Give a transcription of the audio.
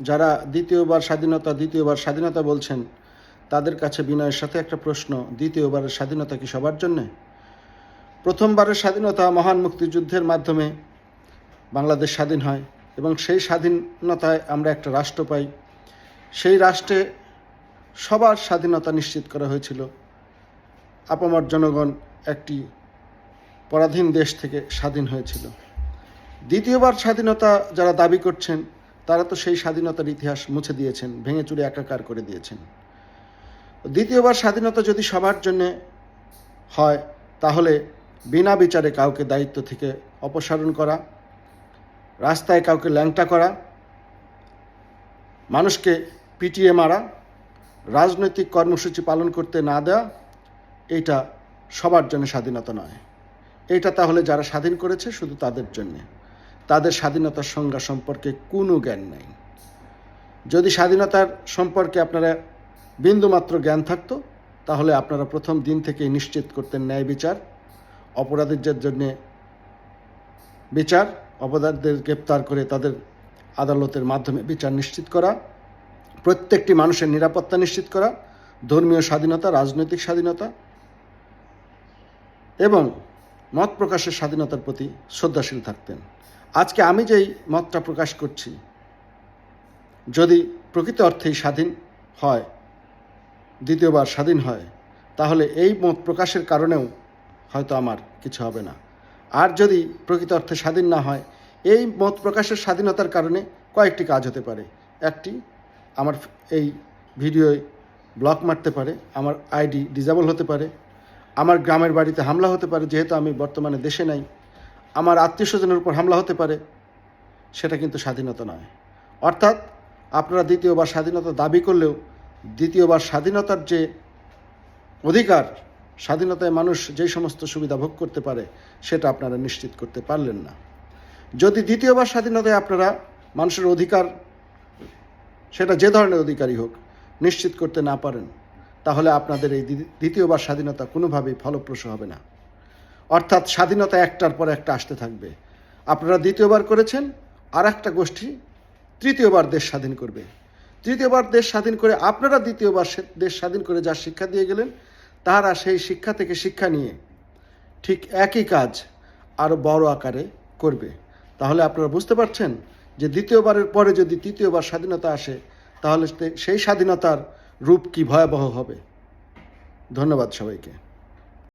যারা দ্বিতীয়বার স্বাধীনতা দ্বিতীয়বার স্বাধীনতা বলছেন, তাদের কাছে বিনয়ের সাথে একটা প্রশ্ন, দ্বিতীয়বারের স্বাধীনতা কি সবার জন্যে? প্রথমবারের স্বাধীনতা মহান মুক্তিযুদ্ধের মাধ্যমে বাংলাদেশ স্বাধীন হয় এবং সেই স্বাধীনতায় আমরা একটা রাষ্ট্র পাই। সেই রাষ্ট্রে সবার স্বাধীনতা নিশ্চিত করা হয়েছিল। আপামর জনগণ একটি পরাধীন দেশ থেকে স্বাধীন হয়েছিল। দ্বিতীয়বার স্বাধীনতা যারা দাবি করছেন তারা তো সেই স্বাধীনতার ইতিহাস মুছে দিয়েছেন, ভেঙে চুরে একাকার করে দিয়েছেন। দ্বিতীয়বার স্বাধীনতা যদি সবার জন্যে হয়, তাহলে বিনা বিচারে কাউকে দায়িত্ব থেকে অপসারণ করা, রাস্তায় কাউকে ল্যাংটা করা, মানুষকে পিটিয়ে মারা, রাজনৈতিক কর্মসূচি পালন করতে না দেওয়া এটা সবার জন্য স্বাধীনতা নয়। এটা তাহলে যারা স্বাধীন করেছে শুধু তাদের জন্যে। তাদের স্বাধীনতার সংজ্ঞা সম্পর্কে কোনো জ্ঞান নেই। যদি স্বাধীনতার সম্পর্কে আপনারা বিন্দুমাত্র জ্ঞান থাকতো, তাহলে আপনারা প্রথম দিন থেকেই নিশ্চিত করতেন ন্যায় বিচার, অপরাধীদের জন্যে বিচার, অপরাধীদের গ্রেপ্তার করে তাদের আদালতের মাধ্যমে বিচার নিশ্চিত করা, প্রত্যেকটি মানুষের নিরাপত্তা নিশ্চিত করা, ধর্মীয় স্বাধীনতা, রাজনৈতিক স্বাধীনতা এবং মত প্রকাশের স্বাধীনতার প্রতি শ্রদ্ধাশীল থাকতেন। আজকে আমি যেই মতটা প্রকাশ করছি, যদি প্রকৃত অর্থেই স্বাধীন হয়, দ্বিতীয়বার স্বাধীন হয়, তাহলে এই মত প্রকাশের কারণেও হয়তো আমার কিছু হবে না। আর যদি প্রকৃত অর্থে স্বাধীন না হয়, এই মত প্রকাশের স্বাধীনতার কারণে কয়েকটি কাজ হতে পারে। একটি, আমার এই ভিডিওয় ব্লক মারতে পারে, আমার আইডি ডিজেবল হতে পারে, আমার গ্রামের বাড়িতে হামলা হতে পারে, যেহেতু আমি বর্তমানে দেশে নাই আমার আত্মীয় স্বজনের উপর হামলা হতে পারে, সেটা কিন্তু স্বাধীনতা নয়। অর্থাৎ আপনারা দ্বিতীয়বার স্বাধীনতা দাবি করলেও দ্বিতীয়বার স্বাধীনতার যে অধিকার, স্বাধীনতায় মানুষ যেই সমস্ত সুবিধা ভোগ করতে পারে, সেটা আপনারা নিশ্চিত করতে পারলেন না। যদি দ্বিতীয়বার স্বাধীনতায় আপনারা মানুষের অধিকার, সেটা যে ধরনের অধিকারই হোক, নিশ্চিত করতে না পারেন, তাহলে আপনাদের এই দ্বিতীয়বার স্বাধীনতা কোনোভাবেই ফলপ্রসূ হবে না। অর্থাৎ স্বাধীনতা একটার পর একটা আসতে থাকবে। আপনারা দ্বিতীয়বার করেছেন আর একটা গোষ্ঠী তৃতীয়বার দেশ স্বাধীন করবে। তৃতীয়বার দেশ স্বাধীন করে আপনারা দ্বিতীয়বার দেশ স্বাধীন করে যা শিক্ষা দিয়ে গেলেন তারা সেই শিক্ষা থেকে শিক্ষা নিয়ে ঠিক একই কাজ আরও বড় আকারে করবে। তাহলে আপনারা বুঝতে পারছেন যে দ্বিতীয়বারের পরে যদি তৃতীয়বার স্বাধীনতা আসে, তাহলে সেই স্বাধীনতার রূপ কি ভয়াবহ হবে। ধন্যবাদ সবাইকে।